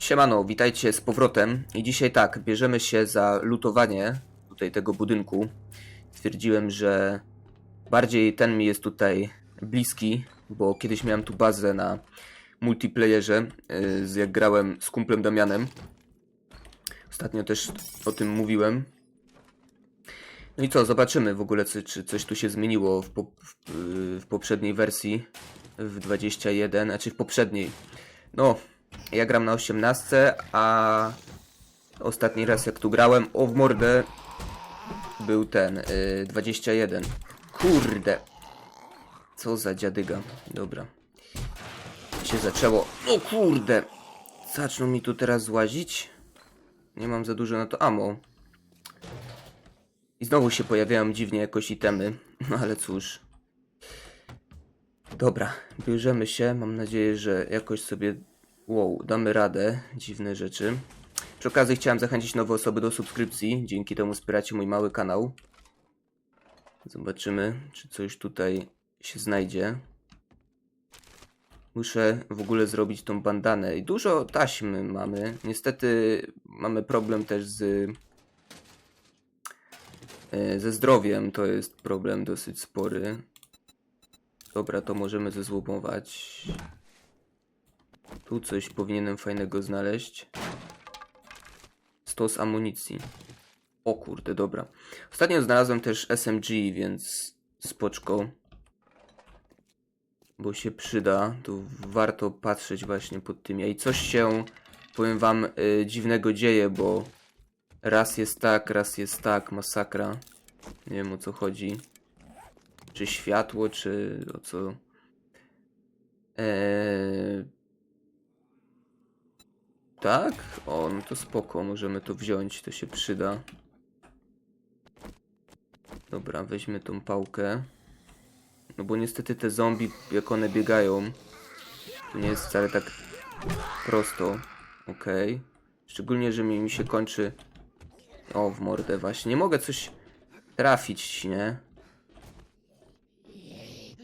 Siemano, witajcie z powrotem. I dzisiaj tak, bierzemy się za lutowanie tutaj tego budynku. Stwierdziłem, że bardziej ten mi jest tutaj bliski, bo kiedyś miałem tu bazę na multiplayerze, z- jak grałem z kumplem Damianem. Ostatnio też o tym mówiłem. No i co, zobaczymy w ogóle, czy, czy coś tu się zmieniło w, po, w, yy, w poprzedniej wersji, w 21, znaczy w poprzedniej. No, ja gram na 18, a ostatni raz jak tu grałem, o w mordę, był ten, y, 21. Kurde. Co za dziadyga. Dobra. Się zaczęło. O kurde. Zaczną mi tu teraz złazić. Nie mam za dużo na to ammo. I znowu się pojawiają dziwnie jakoś itemy. No ale cóż. Dobra, bierzemy się. Mam nadzieję, że jakoś sobie Wow, damy radę. Dziwne rzeczy. Przy okazji chciałem zachęcić nowe osoby do subskrypcji. Dzięki temu wspieracie mój mały kanał. Zobaczymy, czy coś tutaj się znajdzie. Muszę w ogóle zrobić tą bandanę. I dużo taśmy mamy. Niestety mamy problem też z... e, Ze zdrowiem to jest problem dosyć spory. Dobra, to możemy zezłomować. Tu coś powinienem fajnego znaleźć. Stos amunicji. O kurde, dobra. Ostatnio znalazłem też SMG, więc spoczko. Bo się przyda. Tu warto patrzeć właśnie pod tym. I coś się, powiem wam, y, dziwnego dzieje, bo raz jest tak, raz jest tak. Masakra. Nie wiem o co chodzi. Czy światło, czy o co... Eee... Tak? O, no to spoko, możemy to wziąć, to się przyda. Dobra, weźmy tą pałkę. No bo niestety te zombie, jak one biegają, to nie jest wcale tak prosto. Okej. Szczególnie, że mi się kończy... O, w mordę właśnie. Nie mogę coś trafić, nie?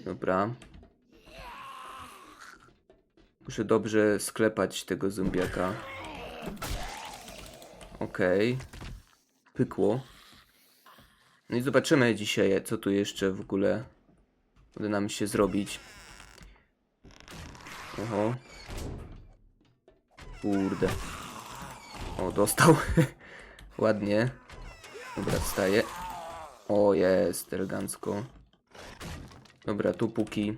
Dobra. Muszę dobrze sklepać tego zombiaka. Okej. Pykło. No i zobaczymy dzisiaj, co tu jeszcze w ogóle uda nam się zrobić. Oho. Kurde. O, dostał. Ładnie. Dobra, wstaje. O, jest, elegancko. Dobra, tu póki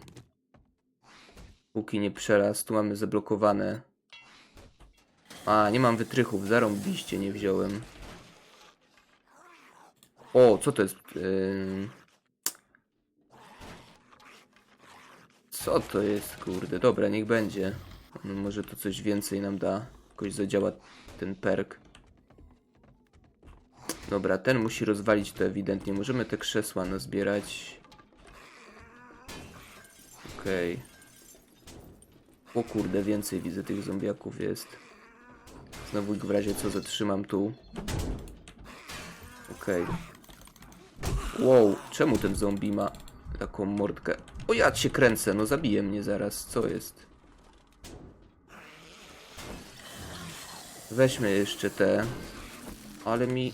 Póki nie przeraz, tu mamy zablokowane. A, nie mam wytrychów, zarąbiście nie wziąłem. O, co to jest? Ym... Co to jest, kurde? Dobra, niech będzie. No, może to coś więcej nam da. Jakoś zadziała ten perk. Dobra, ten musi rozwalić to ewidentnie. Możemy te krzesła nazbierać. Okej. O kurde, więcej widzę tych zombiaków jest. Znowu w razie co zatrzymam tu. Okej. Wow, czemu ten zombie ma taką mordkę? O ja cię kręcę, no zabije mnie zaraz, co jest? Weźmy jeszcze te. Ale mi...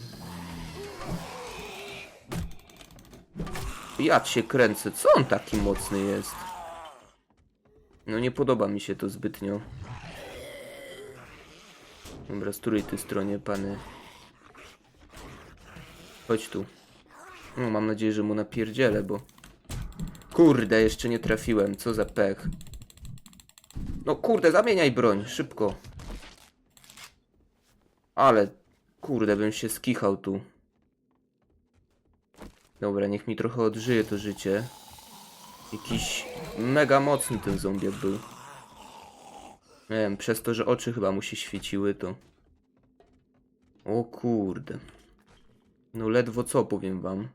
Ja cię kręcę, co on taki mocny jest? No nie podoba mi się to zbytnio. Dobra, z której ty stronie, pany? Chodź tu. No, mam nadzieję, że mu napierdzielę, bo... Kurde, jeszcze nie trafiłem, co za pech. No kurde, zamieniaj broń, szybko. Ale, kurde, bym się skichał tu. Dobra, niech mi trochę odżyje to życie. Jakiś mega mocny ten zombiak był. Nie wiem, przez to, że oczy chyba mu się świeciły, to... O kurde. No ledwo co, powiem wam.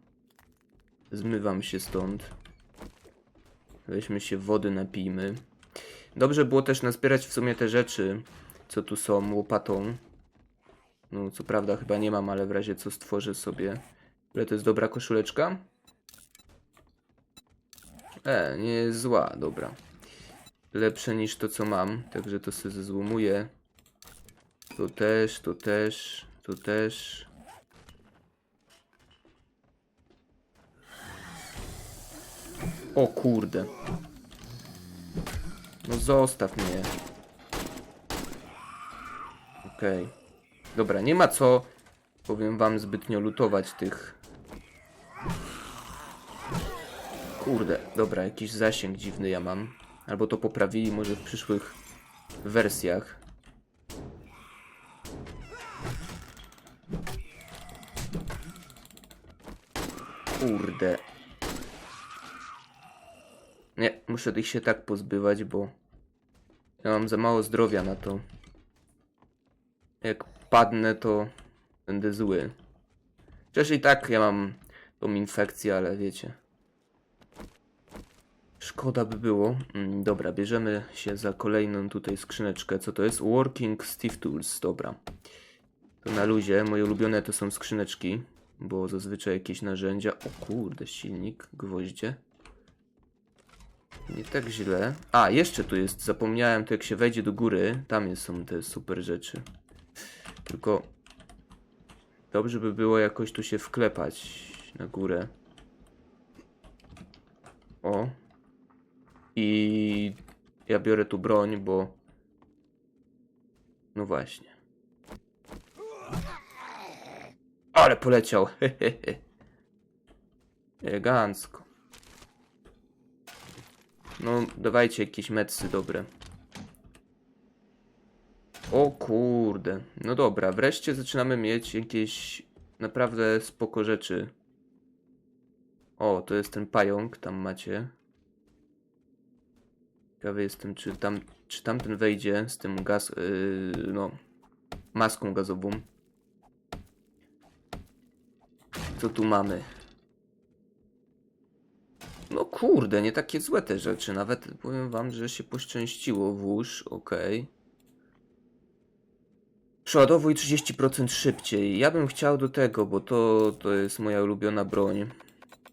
Zmywam się stąd. Weźmy się wody, napijmy. Dobrze było też nazbierać w sumie te rzeczy, co tu są, łopatą. No, co prawda chyba nie mam, ale w razie co stworzę sobie. Ale to jest dobra koszuleczka? E, nie jest zła, dobra. Lepsze niż to, co mam, także to sobie zezłomuję. Tu też, tu też, tu też. O kurde. No zostaw mnie. Okej. Dobra, nie ma co, powiem wam, zbytnio lutować tych... Kurde, dobra, jakiś zasięg dziwny ja mam. Albo to poprawili może w przyszłych wersjach. Kurde. Nie, muszę ich się tak pozbywać, bo ja mam za mało zdrowia na to. Jak padnę, to będę zły. Chociaż i tak ja mam tą infekcję, ale wiecie. Szkoda by było. Mm, dobra, bierzemy się za kolejną tutaj skrzyneczkę. Co to jest? Working Steve Tools. Dobra. To na luzie. Moje ulubione to są skrzyneczki, bo zazwyczaj jakieś narzędzia. O kurde, silnik, gwoździe. Nie tak źle. A, jeszcze tu jest. Zapomniałem, to jak się wejdzie do góry, tam są te super rzeczy. Tylko dobrze by było jakoś tu się wklepać na górę. O. I ja biorę tu broń, bo no właśnie. Ale poleciał. Elegancko. No, dawajcie jakieś medsy dobre. O kurde. No dobra, wreszcie zaczynamy mieć jakieś naprawdę spoko rzeczy. O, to jest ten pająk, tam macie. Ciekawy jestem, czy tam, czy tamten wejdzie z tym gaz, yy, no, maską gazową. Co tu mamy? No kurde, nie takie złe te rzeczy. Nawet powiem wam, że się poszczęściło. Włóż, okej. Przeładowuj 30% szybciej. Ja bym chciał do tego, bo to, to jest moja ulubiona broń.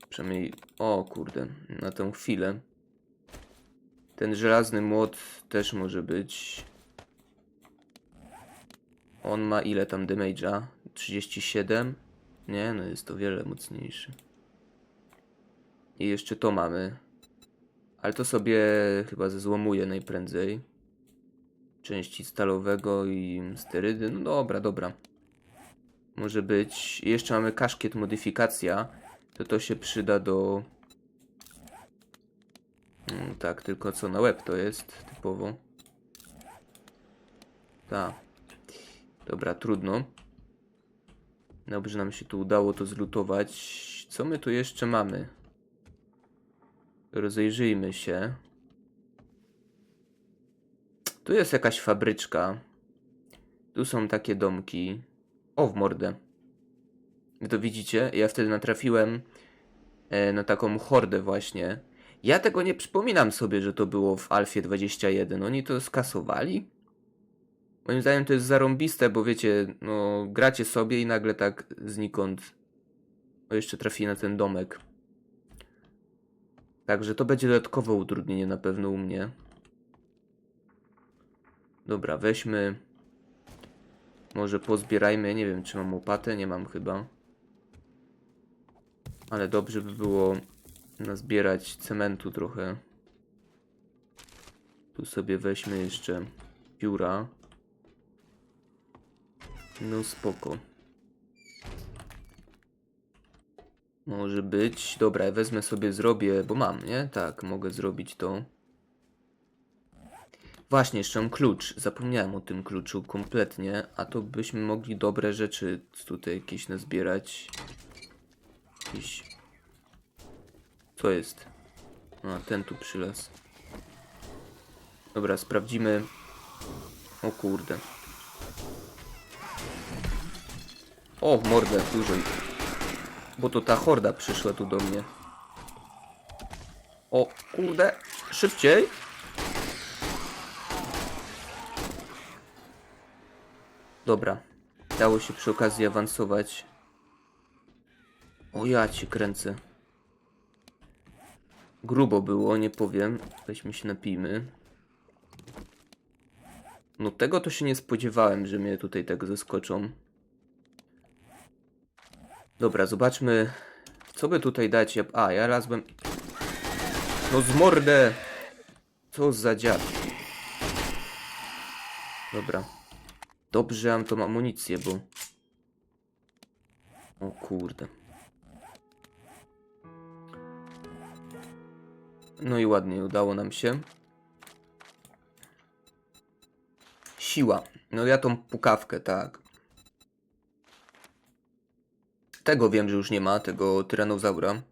Przynajmniej, o kurde, na tę chwilę. Ten żelazny młot też może być. On ma ile tam damage'a? 37? Nie, no jest to wiele mocniejszy. I jeszcze to mamy. Ale to sobie chyba zezłomuję najprędzej. Części stalowego i sterydy. No dobra, dobra. Może być. I jeszcze mamy kaszkiet modyfikacja. To to się przyda do... Mm, tak, tylko co na łeb to jest typowo. Tak. Dobra, trudno. Dobrze nam się tu udało to zlutować. Co my tu jeszcze mamy? Rozejrzyjmy się. Tu jest jakaś fabryczka. Tu są takie domki. O, w mordę. Wy to widzicie? Ja wtedy natrafiłem e, na taką hordę właśnie. Ja tego nie przypominam sobie, że to było w Alfie 21. Oni to skasowali? Moim zdaniem to jest zarąbiste, bo wiecie, no gracie sobie i nagle tak znikąd o jeszcze trafi na ten domek. Także to będzie dodatkowe utrudnienie na pewno u mnie. Dobra, weźmy. Może pozbierajmy. Nie wiem, czy mam łopatę. Nie mam chyba. Ale dobrze by było nazbierać cementu trochę. Tu sobie weźmy jeszcze pióra. No spoko. Może być. Dobra, wezmę sobie, zrobię, bo mam, nie? Tak, mogę zrobić to. Właśnie, jeszcze mam klucz. Zapomniałem o tym kluczu kompletnie, a to byśmy mogli dobre rzeczy tutaj jakieś nazbierać. Jakieś... Co jest? A, ten tu przylas. Dobra, sprawdzimy. O kurde. O, mordę, dużo. Bo to ta horda przyszła tu do mnie. O, kurde, szybciej. Dobra, dało się przy okazji awansować. O ja ci kręcę. Grubo było, nie powiem. Weźmy się napijmy. No tego to się nie spodziewałem, że mnie tutaj tak zaskoczą. Dobra, zobaczmy, co by tutaj dać. A, ja raz bym... No z mordę! Co za dziad. Dobra. Dobrze mam tą amunicję, bo... O kurde. No i ładnie, udało nam się. Siła. No ja tą pukawkę, tak. Tego wiem, że już nie ma, tego tyranozaura.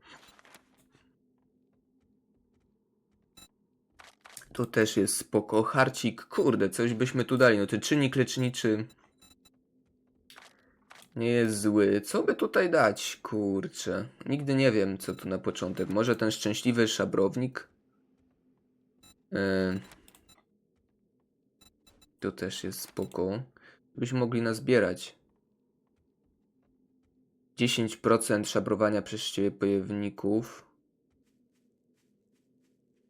To też jest spoko. Harcik, kurde, coś byśmy tu dali. No ten czynnik leczniczy nie jest zły. Co by tutaj dać? Kurczę. Nigdy nie wiem, co tu na początek. Może ten szczęśliwy szabrownik? Yy. To też jest spoko. Byśmy mogli nazbierać. 10% szabrowania przez ciebie bojowników.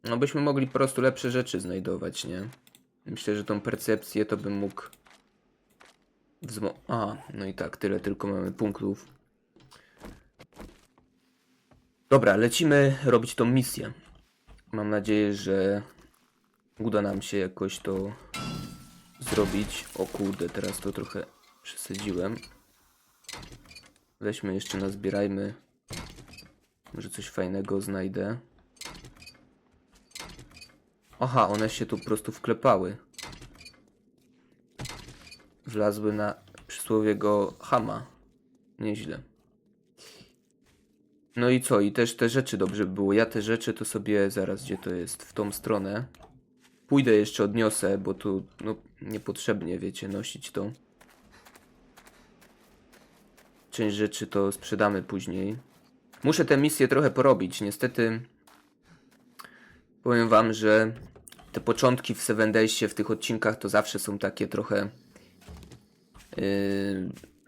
No byśmy mogli po prostu lepsze rzeczy znajdować, nie? Myślę, że tą percepcję to bym mógł wzmo... A, no i tak, tyle tylko mamy punktów. Dobra, lecimy robić tą misję. Mam nadzieję, że uda nam się jakoś to zrobić. O kurde, teraz to trochę przesadziłem. Weźmy jeszcze, nazbierajmy. Może coś fajnego znajdę. Aha, one się tu po prostu wklepały. Wlazły na przysłowiego hama. Nieźle. No i co? I też te rzeczy dobrze by było. Ja te rzeczy to sobie zaraz, gdzie to jest? W tą stronę. Pójdę jeszcze odniosę, bo tu no, niepotrzebnie, wiecie, nosić to. Część rzeczy to sprzedamy później. Muszę tę misję trochę porobić. Niestety powiem wam, że te początki w Seven Daysie w tych odcinkach to zawsze są takie trochę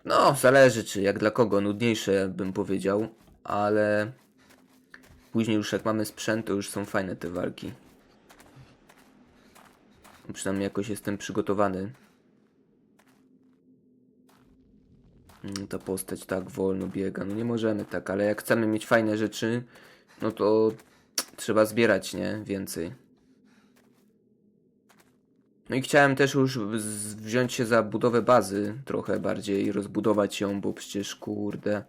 no, zależy czy jak dla kogo, nudniejsze bym powiedział, ale później już jak mamy sprzęt, to już są fajne te walki. Przynajmniej jakoś jestem przygotowany. Mm, Ta postać tak wolno biega. No nie możemy tak, ale jak chcemy mieć fajne rzeczy, no to trzeba zbierać, nie? Więcej. No i chciałem też już wziąć się za budowę bazy trochę bardziej, rozbudować ją, bo przecież kurde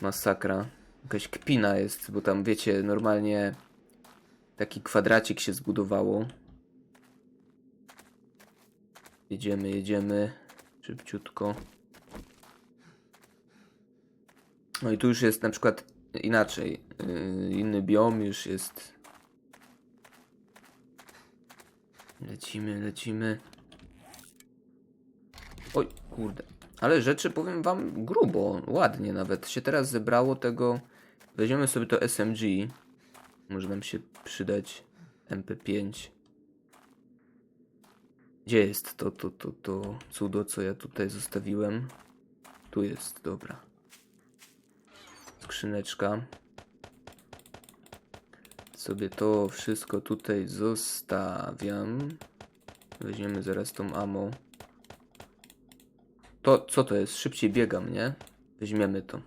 masakra. Jakaś kpina jest, bo tam wiecie, normalnie taki kwadracik się zbudowało. Jedziemy, jedziemy szybciutko. No i tu już jest na przykład inaczej. Yy, inny biom już jest. Lecimy, lecimy. Oj, kurde. Ale rzeczy powiem wam grubo, ładnie nawet. Się teraz zebrało tego. Weźmiemy sobie to SMG. Może nam się przydać MP5. Gdzie jest to, to, to, to cudo, co ja tutaj zostawiłem? Tu jest, dobra. Skrzyneczka. Sobie to wszystko tutaj zostawiam. Weźmiemy zaraz tą ammo. To, co to jest? Szybciej biegam, nie? Weźmiemy to.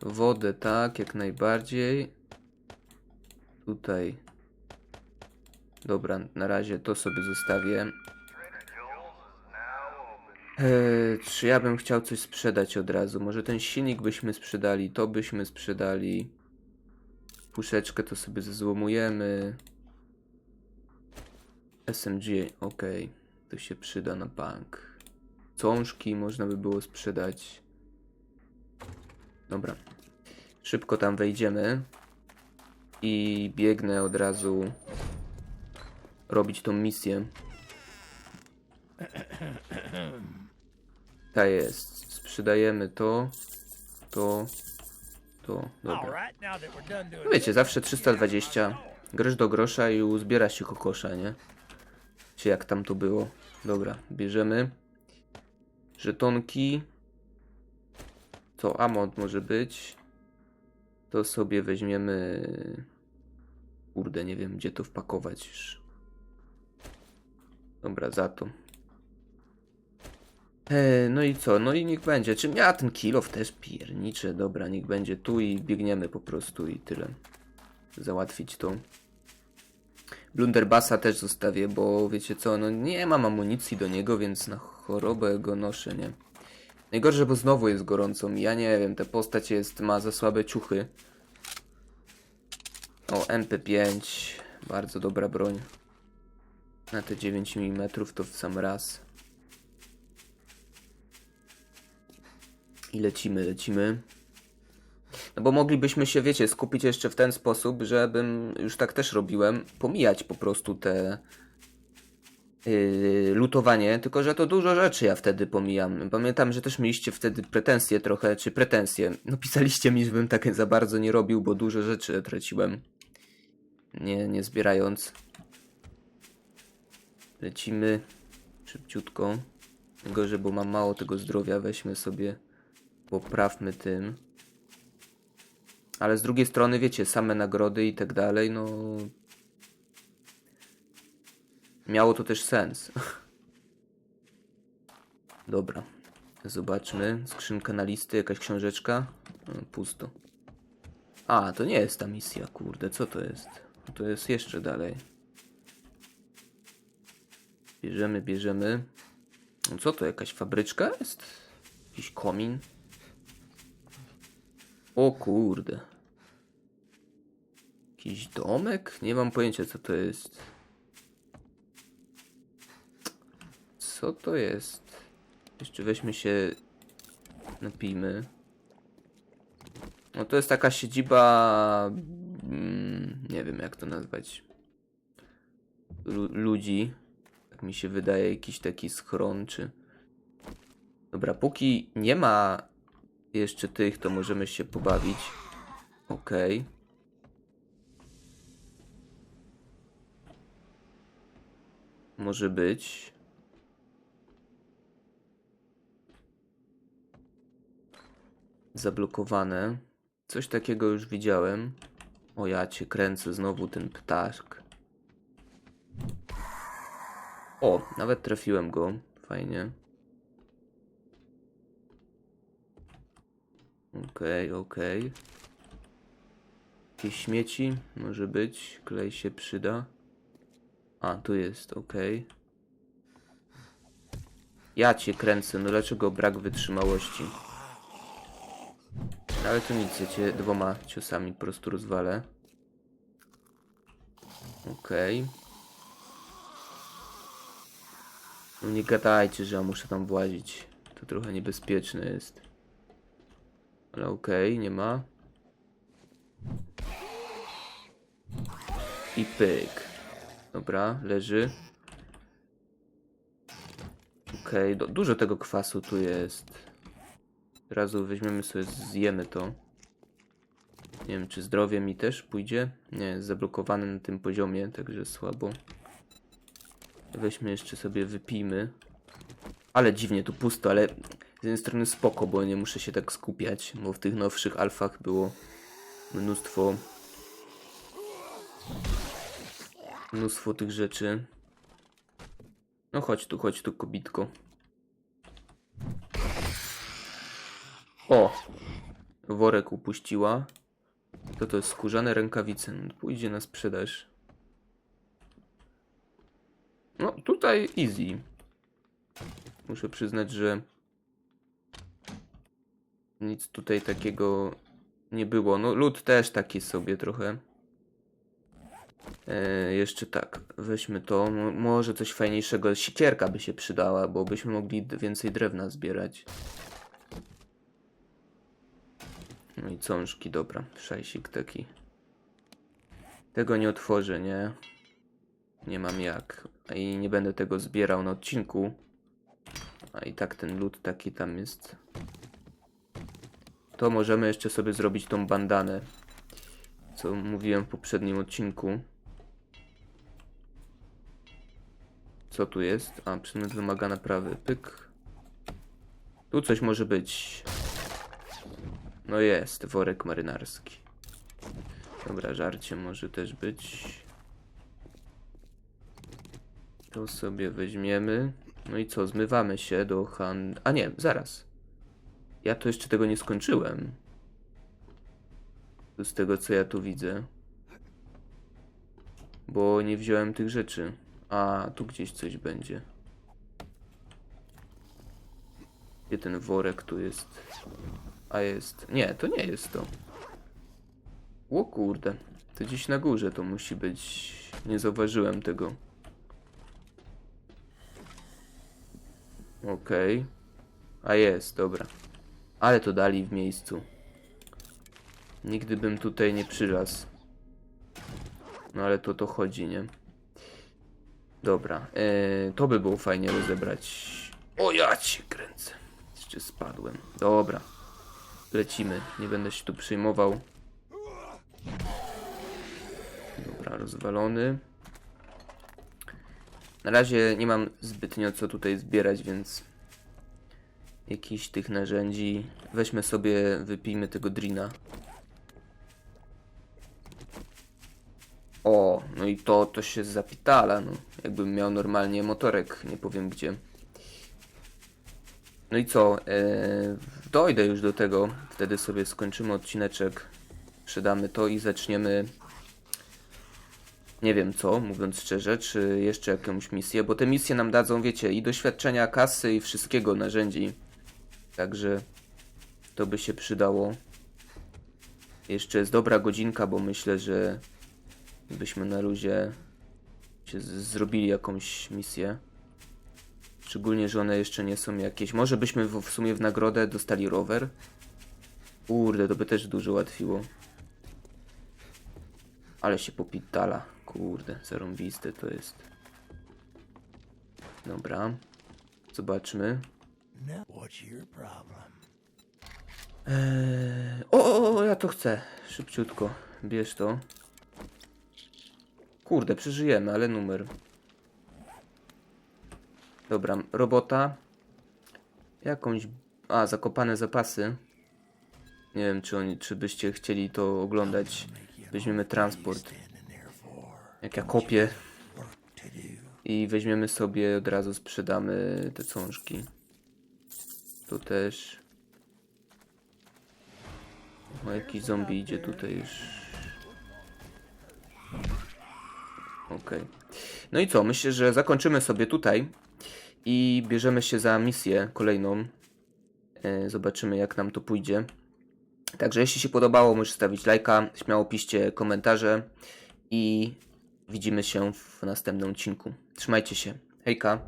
Wodę, tak, jak najbardziej. Tutaj. Dobra, na razie to sobie zostawię. Eee, czy ja bym chciał coś sprzedać od razu? Może ten silnik byśmy sprzedali, to byśmy sprzedali. Puszeczkę to sobie zezłomujemy. SMG, ok. To się przyda na bank. Cążki można by było sprzedać. Dobra. Szybko tam wejdziemy. I biegnę od razu robić tą misję. Ta jest. Sprzedajemy to, to, to. Dobra. No wiecie, zawsze 320. Grosz do grosza i uzbiera się kokosza, nie? Czy jak tam to było? Dobra, bierzemy. Żetonki. To amont może być. To sobie weźmiemy. Kurde, nie wiem gdzie to wpakować już. Dobra, za to. E, no i co? No i niech będzie. Czym ja ten kilof też pierniczę? Dobra, niech będzie tu i biegniemy po prostu i tyle. Załatwić to. Blunderbassa też zostawię, bo wiecie co, no nie mam amunicji do niego, więc na chorobę go noszę, nie? Najgorsze, bo znowu jest gorąco mi. Ja nie wiem, ta postać jest, ma za słabe ciuchy. O, MP5. Bardzo dobra broń. Na te 9 mm to w sam raz. I lecimy, lecimy. No bo moglibyśmy się, wiecie, skupić jeszcze w ten sposób, żebym, już tak też robiłem, pomijać po prostu te yy, lutowanie, tylko że to dużo rzeczy ja wtedy pomijam. Pamiętam, że też mieliście wtedy pretensje trochę, czy pretensje. No pisaliście mi, żebym tak za bardzo nie robił, bo dużo rzeczy traciłem. Nie, nie zbierając. Lecimy szybciutko. Gorzej, bo mam mało tego zdrowia, weźmy sobie, poprawmy tym. Ale z drugiej strony, wiecie, same nagrody i tak dalej, no. Miało to też sens. Dobra. Zobaczmy. Skrzynka na listy, jakaś książeczka. Pusto. A, to nie jest ta misja, kurde, co to jest? To jest jeszcze dalej. Bierzemy, bierzemy. No co to, jakaś fabryczka jest? Jakiś komin? O kurde. Jakiś domek? Nie mam pojęcia co to jest. Co to jest? Jeszcze weźmy się... Napijmy. No to jest taka siedziba... mm, Nie wiem jak to nazwać. Lu ludzi. Tak mi się wydaje, jakiś taki schron czy... Dobra, póki nie ma jeszcze tych, to możemy się pobawić. Okej. Może być. Zablokowane. Coś takiego już widziałem. O ja cię kręcę, znowu ten ptaszk. O, nawet trafiłem go. Fajnie. Okej, okej. Jakieś śmieci? Może być. Klej się przyda. A, tu jest, okej. Ja cię kręcę, no dlaczego brak wytrzymałości? Ale to nic, ja cię dwoma ciosami po prostu rozwalę. Okej. No nie gadajcie, że ja muszę tam włazić. To trochę niebezpieczne jest. Ale okej, nie ma. I pyk. Dobra, leży. Okej, du- dużo tego kwasu tu jest. Razu weźmiemy sobie, zjemy to. Nie wiem, czy zdrowie mi też pójdzie. Nie, jest zablokowane na tym poziomie, także słabo. Weźmy jeszcze sobie, wypijmy. Ale dziwnie, tu pusto, ale z jednej strony spoko, bo nie muszę się tak skupiać, bo w tych nowszych alfach było mnóstwo mnóstwo tych rzeczy. No chodź tu, chodź tu, kobitko. O! Worek upuściła. To to jest skórzane rękawice. Pójdzie na sprzedaż. No, tutaj easy. Muszę przyznać, że nic tutaj takiego nie było. No, lód też taki sobie trochę. E, jeszcze tak, weźmy to. Mo- może coś fajniejszego. Sikierka by się przydała, bo byśmy mogli więcej drewna zbierać. No i cążki, dobra. Szajsik taki. Tego nie otworzę, nie? Nie mam jak. I nie będę tego zbierał na odcinku. A i tak ten lód taki tam jest. To możemy jeszcze sobie zrobić tą bandanę. Co mówiłem w poprzednim odcinku. Co tu jest? A, przedmiot wymaga naprawy. Pyk. Tu coś może być. No jest, worek marynarski. Dobra, żarcie może też być. To sobie weźmiemy. No i co, zmywamy się do hand... A nie, zaraz. Ja to jeszcze tego nie skończyłem. Z tego co ja tu widzę. Bo nie wziąłem tych rzeczy. A, tu gdzieś coś będzie. Gdzie ten worek tu jest? A jest. Nie, to nie jest to. O kurde. To gdzieś na górze to musi być. Nie zauważyłem tego. Okej. A jest, dobra. Ale to dali w miejscu. Nigdy bym tutaj nie przylasł. No ale to to chodzi, nie? Dobra. E, to by było fajnie rozebrać. O ja cię kręcę. Jeszcze spadłem. Dobra. Lecimy. Nie będę się tu przejmował. Dobra, rozwalony. Na razie nie mam zbytnio co tutaj zbierać, więc jakichś tych narzędzi. Weźmy sobie, wypijmy tego drina. O, no i to, to się zapitala, no. Jakbym miał normalnie motorek, nie powiem gdzie. No i co, e, dojdę już do tego, wtedy sobie skończymy odcineczek, sprzedamy to i zaczniemy nie wiem co, mówiąc szczerze, czy jeszcze jakąś misję, bo te misje nam dadzą, wiecie, i doświadczenia, kasy i wszystkiego, narzędzi. Także to by się przydało. Jeszcze jest dobra godzinka, bo myślę, że byśmy na luzie zrobili jakąś misję. Szczególnie, że one jeszcze nie są jakieś. Może byśmy w, w sumie w nagrodę dostali rower. Kurde, to by też dużo ułatwiło. Ale się popitala. Kurde, zarąbiste to jest. Dobra. Zobaczmy. Eee, o, o, o, ja to chcę. Szybciutko. Bierz to. Kurde, przeżyjemy, ale numer. Dobra, robota. Jakąś... A, zakopane zapasy. Nie wiem, czy, oni, czy byście chcieli to oglądać. Weźmiemy transport. Jak ja kopię. I weźmiemy sobie, od razu sprzedamy te cążki. Tu też. O, jakiś zombie idzie tutaj już. Okej. No i co? Myślę, że zakończymy sobie tutaj. I bierzemy się za misję kolejną. E, Zobaczymy, jak nam to pójdzie. Także jeśli się podobało, możesz stawić lajka, śmiało piszcie komentarze i widzimy się w następnym odcinku. Trzymajcie się. Hejka.